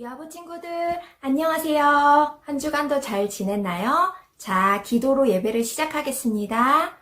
유아부 친구들, 안녕하세요. 한 주간도 잘 지냈나요? 자, 기도로 예배를 시작하겠습니다.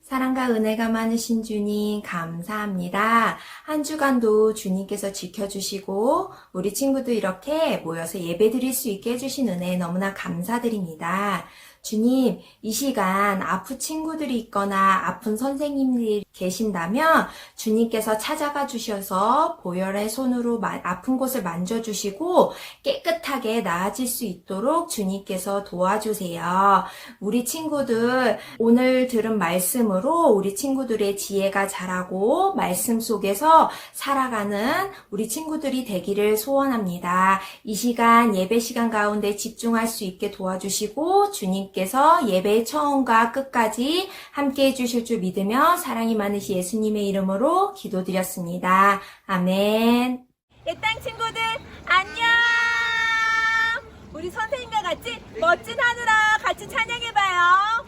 사랑과 은혜가 많으신 주님, 감사합니다. 한 주간도 주님께서 지켜주시고, 우리 친구들 이렇게 모여서 예배 드릴 수 있게 해주신 은혜에 너무나 감사드립니다. 주님, 이 시간 아픈 친구들이 있거나 아픈 선생님들이 계신다면 주님께서 찾아가 주셔서 보혈의 손으로 마- 아픈 곳을 만져주시고 깨끗하게 나아질 수 있도록 주님께서 도와주세요. 우리 친구들 오늘 들은 말씀으로 우리 친구들의 지혜가 자라고 말씀 속에서 살아가는 우리 친구들이 되기를 소원합니다. 이 시간 예배 시간 가운데 집중할 수 있게 도와주시고 주님 께서 예배의 처음과 끝까지 함께 해주실 줄 믿으며 사랑이 많으신 예수님의 이름으로 기도드렸습니다. 아멘. 옛땅 친구들 안녕 우리 선생님과 같이 멋진 하늘아 같이 찬양해봐요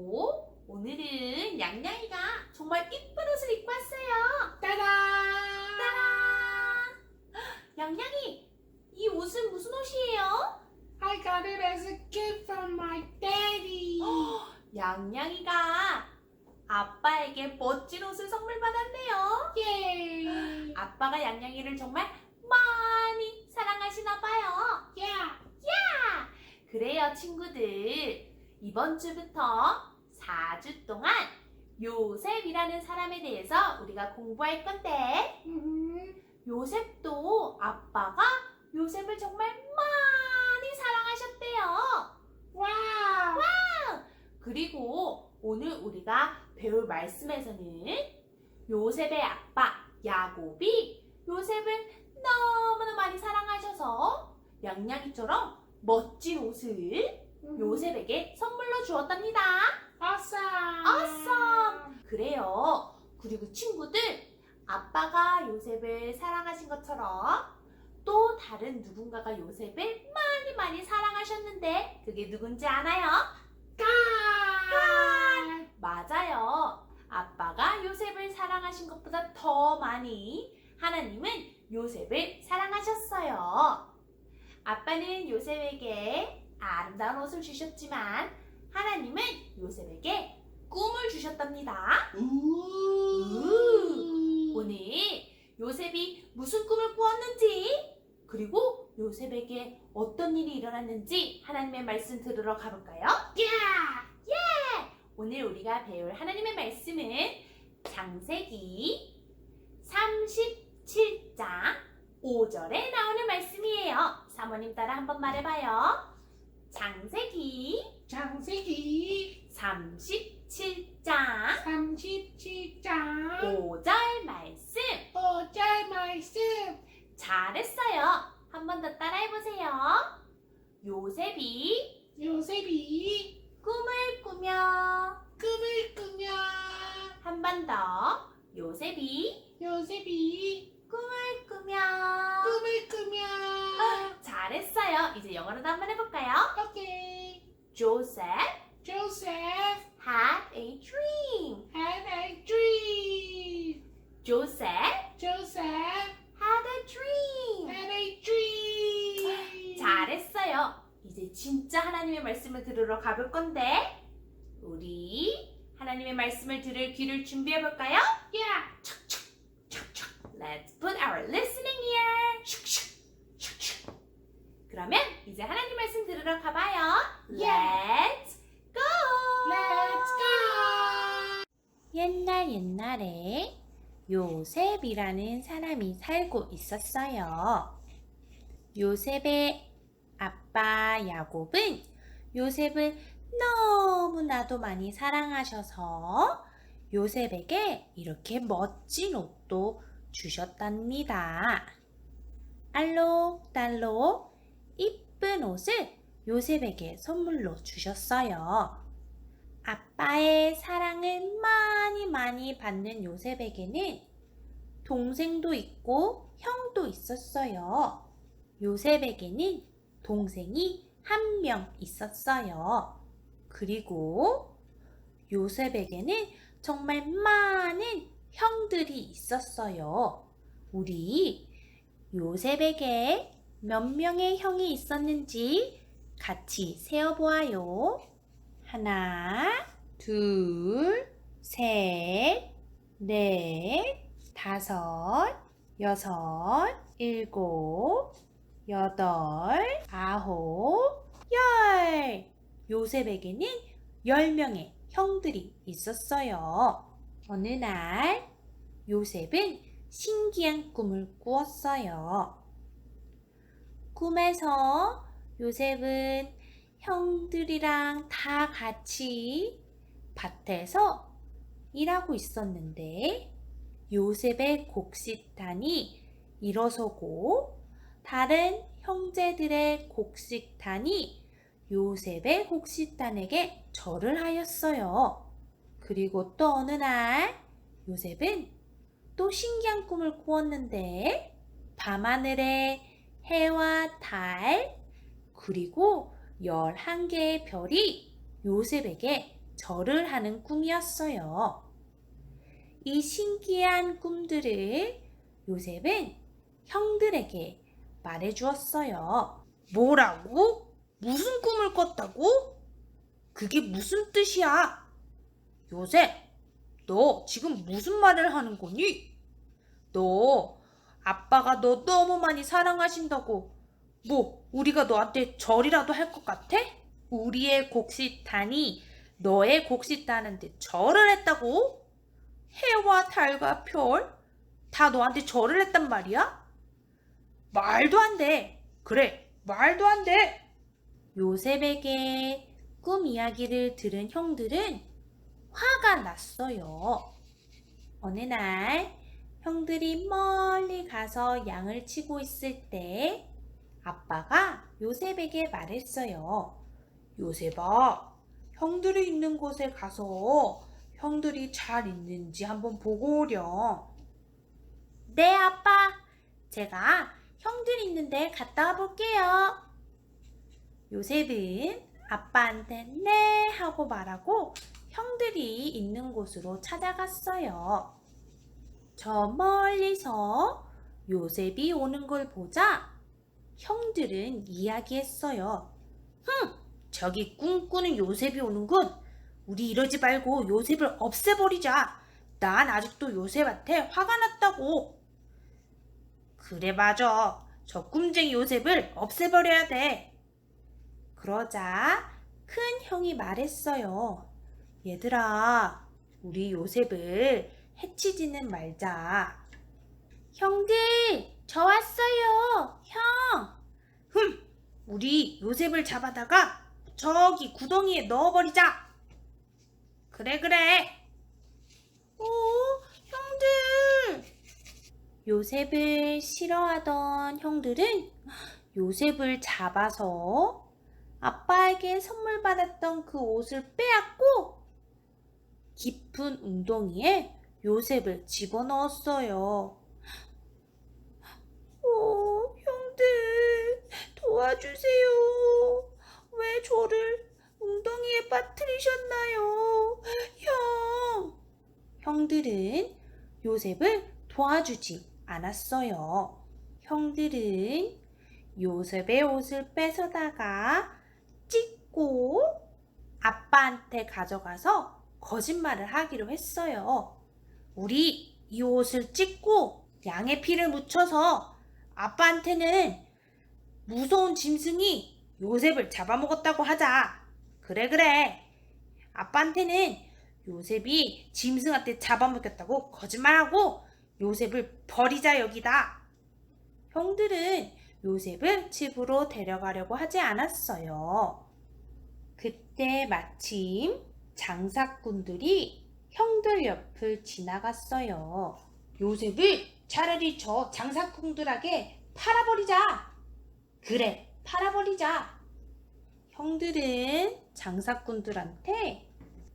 오, 오늘은 양양이가 정말 이쁜 옷을 입고 왔어요. Ta-da. 따란! 양양이, 이 옷은 무슨 옷이에요? I got it as a gift from my daddy. 양양이가 아빠에게 멋진 옷을 선물 받았네요. Yay. 아빠가 양양이를 정말 많이 사랑하시나 봐요. Yeah. 그래요, 친구들. 이번 주부터 4주 동안 요셉이라는 사람에 대해서 우리가 공부할 건데, Mm-hmm. 요셉도 아빠가 요셉을 정말 많이 사랑하셨대요. Wow. 그리고 오늘 우리가 배울 말씀에서는 요셉의 아빠 야곱이 요셉을 너무나 많이 사랑하셔서 양양이처럼 멋진 옷을. 요셉에게 선물로 주었답니다. Awesome. Awesome. 그래요. 그리고 친구들, 아빠가 요셉을 사랑하신 것처럼 또 다른 누군가가 요셉을 많이 많이 사랑하셨는데 그게 누군지 아나요? God. 맞아요. 아빠가 요셉을 사랑하신 것보다 더 많이 하나님은 요셉을 사랑하셨어요. 아빠는 요셉에게 아름다운 옷을 주셨지만 하나님은 요셉에게 꿈을 주셨답니다. 오늘 요셉이 무슨 꿈을 꾸었는지 그리고 요셉에게 어떤 일이 일어났는지 하나님의 말씀 들으러 가볼까요? Yeah. 오늘 우리가 배울 하나님의 말씀은 장세기 37장 5절에 나오는 말씀이에요. 사모님 따라 한번 말해봐요. 장세기. 장세기. 37장. 37장. 5절 말씀. 5절 말씀. 잘했어요. 한 번 더 따라해보세요. 요셉이 요셉이 꿈을 꾸며. 꿈을 꾸며. 한 번 더. 요셉이 요셉이 꿈을 꾸며. 꿈을 꾸며 잘했어요. 이제 영어로도 한번 해볼까요? 오케이 Joseph Joseph had a dream. had a dream Joseph Joseph had a dream. had a dream 잘했어요. 이제 진짜 하나님의 말씀을 들으러 가볼 건데 우리 하나님의 말씀을 들을 귀를 준비해 볼까요? Yeah Let's put our listening ear. 그러면 이제 하나님 말씀 들으러 가봐요. Let's go. Let's go 옛날 옛날에 요셉이라는 사람이 살고 있었어요. 요셉의 아빠 야곱은 요셉을 너무나도 많이 사랑하셔서 요셉에게 이렇게 멋진 옷도 주셨답니다. 알록달록 이쁜 옷을 요셉에게 선물로 주셨어요. 아빠의 사랑을 많이 많이 받는 요셉에게는 동생도 있고 형도 있었어요. 요셉에게는 동생이 한 명 있었어요. 그리고 요셉에게는 정말 많은 형들이 있었어요. 우리 요셉에게 몇 명의 형이 있었는지 같이 세어보아요. 하나, 둘, 셋, 넷, 다섯, 여섯, 일곱, 여덟, 아홉, 열. 요셉에게는 열 명의 형들이 있었어요. 어느 날 요셉은 신기한 꿈을 꾸었어요. 꿈에서 요셉은 형들이랑 다 같이 밭에서 일하고 있었는데 요셉의 곡식단이 일어서고 다른 형제들의 곡식단이 요셉의 곡식단에게 절을 하였어요. 그리고 또 어느 날 요셉은 또 신기한 꿈을 꾸었는데 밤하늘에 해와 달, 그리고 11개의 별이 요셉에게 절을 하는 꿈이었어요. 이 신기한 꿈들을 요셉은 형들에게 말해 주었어요. 뭐라고? 무슨 꿈을 꿨다고? 그게 무슨 뜻이야? 요셉, 너 지금 무슨 말을 하는 거니? 너 아빠가 너 너무 많이 사랑하신다고 뭐 우리가 너한테 절이라도 할 것 같아? 우리의 곡식단이 너의 곡식단한테 절을 했다고? 해와 달과 별 다 너한테 절을 했단 말이야? 말도 안 돼. 그래, 말도 안 돼. 요셉에게 꿈 이야기를 들은 형들은 화가 났어요. 어느 날 형들이 멀리 가서 양을 치고 있을 때 아빠가 요셉에게 말했어요. 요셉아, 형들이 있는 곳에 가서 형들이 잘 있는지 한번 보고 오렴. 네, 아빠. 제가 형들 있는데 갔다 와 볼게요. 요셉은 아빠한테 네 하고 말하고 형들이 있는 곳으로 찾아갔어요. 저 멀리서 요셉이 오는 걸 보자 형들은 이야기했어요. 흠, 저기 꿈꾸는 요셉이 오는군. 우리 이러지 말고 요셉을 없애버리자. 난 아직도 요셉한테 화가 났다고. 그래, 맞아. 저 꿈쟁이 요셉을 없애버려야 돼. 그러자 큰 형이 말했어요. 얘들아, 우리 요셉을 해치지는 말자. 형들, 저 왔어요. 형. 흠, 우리 요셉을 잡아다가 저기 구덩이에 넣어버리자. 그래, 그래. 오, 형들. 요셉을 싫어하던 형들은 요셉을 잡아서 아빠에게 선물 받았던 그 옷을 빼앗고 깊은 웅덩이에 요셉을 집어넣었어요. 오, 형들, 도와주세요. 왜 저를 웅덩이에 빠뜨리셨나요? 형! 형들은 요셉을 도와주지 않았어요. 형들은 요셉의 옷을 뺏어다가 찢고 아빠한테 가져가서 거짓말을 하기로 했어요. 우리 이 옷을 찢고 양의 피를 묻혀서 아빠한테는 무서운 짐승이 요셉을 잡아먹었다고 하자. 그래, 그래. 아빠한테는 요셉이 짐승한테 잡아먹였다고 거짓말하고 요셉을 버리자 여기다. 형들은 요셉을 집으로 데려가려고 하지 않았어요. 그때 마침 장사꾼들이 형들 옆을 지나갔어요. 요셉을 차라리 저 장사꾼들에게 팔아버리자. 그래, 팔아버리자. 형들은 장사꾼들한테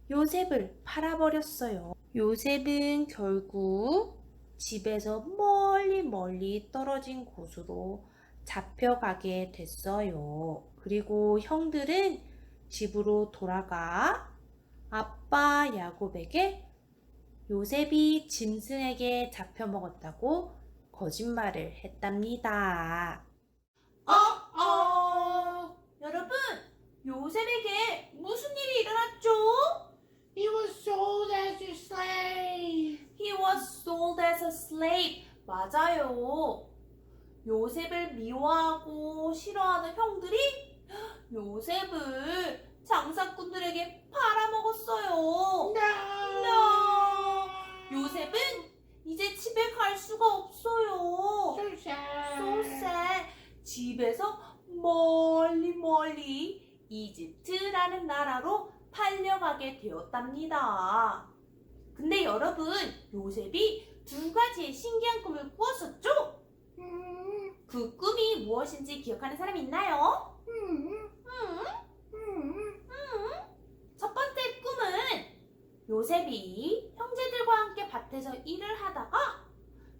요셉을 팔아버렸어요. 요셉은 결국 집에서 멀리 멀리 떨어진 곳으로 잡혀가게 됐어요. 그리고 형들은 집으로 돌아가 아빠 야곱에게 요셉이 짐승에게 잡혀 먹었다고 거짓말을 했답니다. 어, 어, 여러분, 요셉에게 무슨 일이 일어났죠? He was sold as a slave. He was sold as a slave. 맞아요. 요셉을 미워하고 싫어하는 형들이 요셉을 장사꾼들에게 팔아먹었어요. No. 요셉은 이제 집에 갈 수가 없어요. So sad. So sad. 집에서 멀리 멀리 이집트라는 나라로 팔려가게 되었답니다. 근데 여러분, 요셉이 두 가지의 신기한 꿈을 꾸었었죠? Mm, 그 꿈이 무엇인지 기억하는 사람 있나요? mm, 음, mm. 첫 번째 꿈은 요셉이 형제들과 함께 밭에서 일을 하다가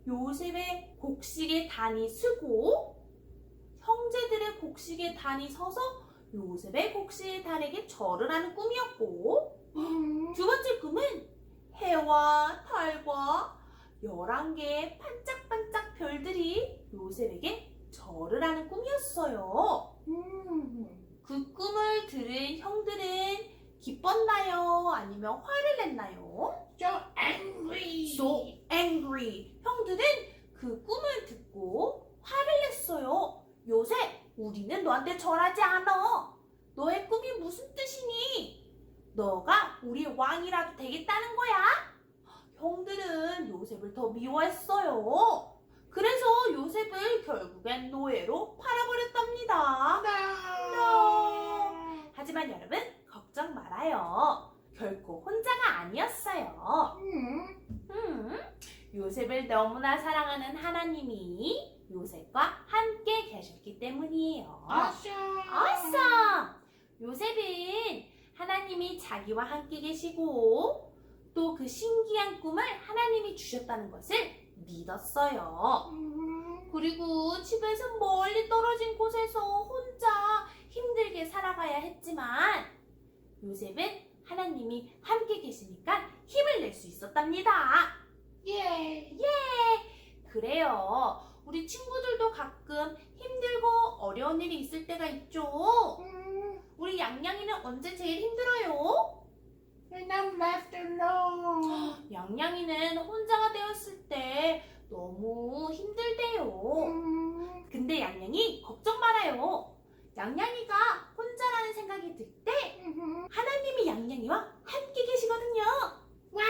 요셉의 곡식에 단이 서고 형제들의 곡식에 단이 서서 요셉의 곡식의 단에게 절을 하는 꿈이었고 음. 두 번째 꿈은 해와 달과 11개의 반짝반짝 별들이 요셉에게 절을 하는 꿈이었어요. 음. 그 꿈을 들은 형들은 기뻤나요? 아니면 화를 냈나요? So angry. So angry. 형들은 그 꿈을 듣고 화를 냈어요. 요셉, 우리는 너한테 절하지 않아. 너의 꿈이 무슨 뜻이니? 너가 우리의 왕이라도 되겠다는 거야? 형들은 요셉을 더 미워했어요. 그래서 요셉을 결국엔 노예로 팔아버렸답니다. No. 하지만 여러분, 걱정 말아요. 결코 혼자가 아니었어요. 음. 음, 요셉을 너무나 사랑하는 하나님이 요셉과 함께 계셨기 때문이에요. Awesome! 요셉은 하나님이 자기와 함께 계시고 또 그 신기한 꿈을 하나님이 주셨다는 것을 믿었어요. 음. 그리고 집에서 멀리 떨어진 곳에서 혼자 힘들게 살아가야 했지만 요셉은 하나님이 함께 계시니까 힘을 낼 수 있었답니다. 예. 그래요. 우리 친구들도 가끔 힘들고 어려운 일이 있을 때가 있죠. 음. 우리 양양이는 언제 제일 힘들어요? When I'm left alone. 양양이는 혼자가 되었을 때 너무 힘들대요. 음. 근데 양양이 걱정 말아요. 양양이가 생각이 들때 음. 하나님이 양양이와 함께 계시거든요. 와.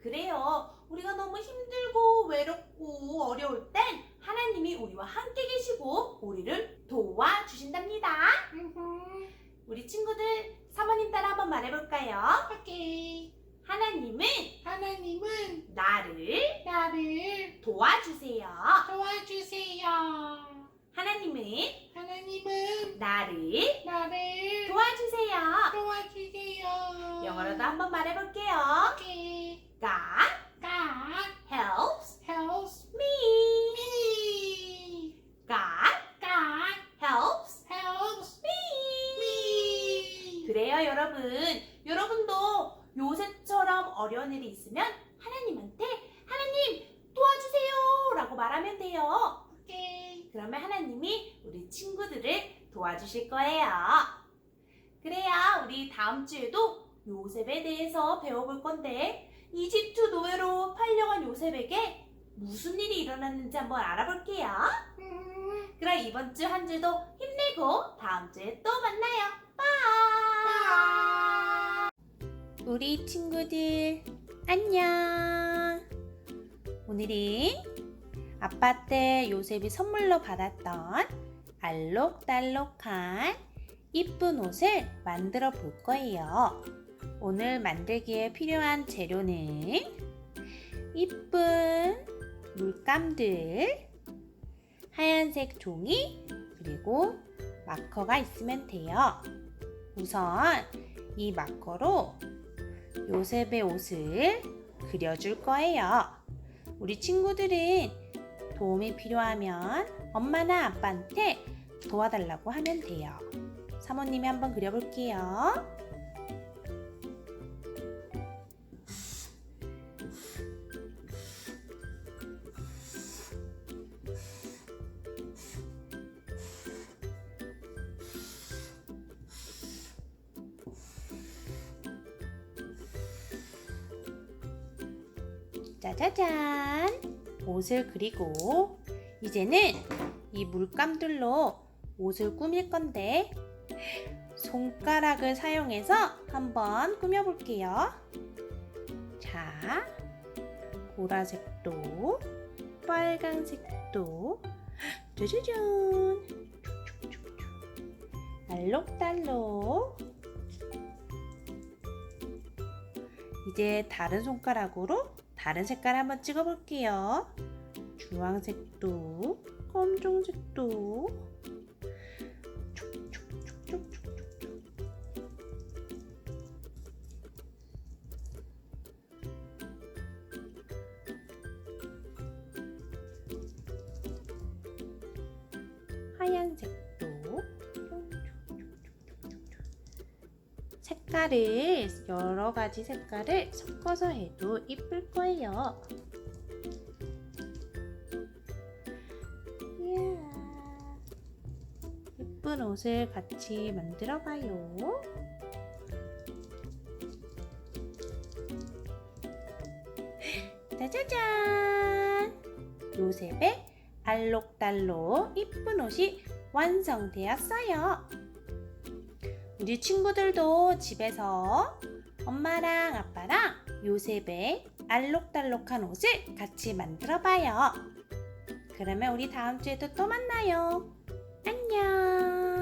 그래요. 우리가 너무 힘들고 외롭고 어려울 땐 하나님이 우리와 함께 계시고 우리를 도와주신답니다. 음. 우리 친구들 사모님 따라 한번 말해볼까요? 오케이. 하나님은 하나님은 나를 나를 도와주세요. 도와주세요. 하나님은 하나님은 나를 나를 도와주세요. 도와주세요. 영어로도 한번 말해볼게요. 오케이. God God helps helps me. me. God God helps helps me. me. 그래요, 여러분. 여러분도 요셉처럼 어려운 일이 있으면 하나님한테 하나님 도와주세요 라고 말하면 돼요. 오케이. 그러면 하나님이 우리 친구들을 도와주실 거예요. 그래요, 우리 다음 주에도 요셉에 대해서 배워볼 건데 이집트 노예로 팔려간 요셉에게 무슨 일이 일어났는지 한번 알아볼게요. 음. 그럼 이번 주 한 주도 힘내고 다음 주에 또 만나요. 빠! 우리 친구들 안녕. 오늘은 아빠 때 요셉이 선물로 받았던 알록달록한 이쁜 옷을 만들어 볼 거예요. 오늘 만들기에 필요한 재료는 이쁜 물감들, 하얀색 종이, 그리고 마커가 있으면 돼요. 우선 이 마커로 요셉의 옷을 그려줄 거예요. 우리 친구들은 도움이 필요하면 엄마나 아빠한테 도와달라고 하면 돼요. 사모님이 한번 그려볼게요. 짜자잔! 옷을 그리고 이제는 이 물감들로 옷을 꾸밀 건데 손가락을 사용해서 한번 꾸며볼게요. 자, 보라색도 빨간색도 짜자잔! 알록달록 이제 다른 손가락으로 다른 색깔 한번 찍어볼게요. 주황색도, 검정색도. 색깔을 여러 가지 색깔을 섞어서 해도 이쁠 거예요. 예쁜 옷을 같이 만들어 봐요. 짜자잔! 요셉의 알록달록 이쁜 옷이 완성되었어요. 우리 친구들도 집에서 엄마랑 아빠랑 요셉의 알록달록한 옷을 같이 만들어 봐요. 그러면 우리 다음 주에도 또 만나요. 안녕!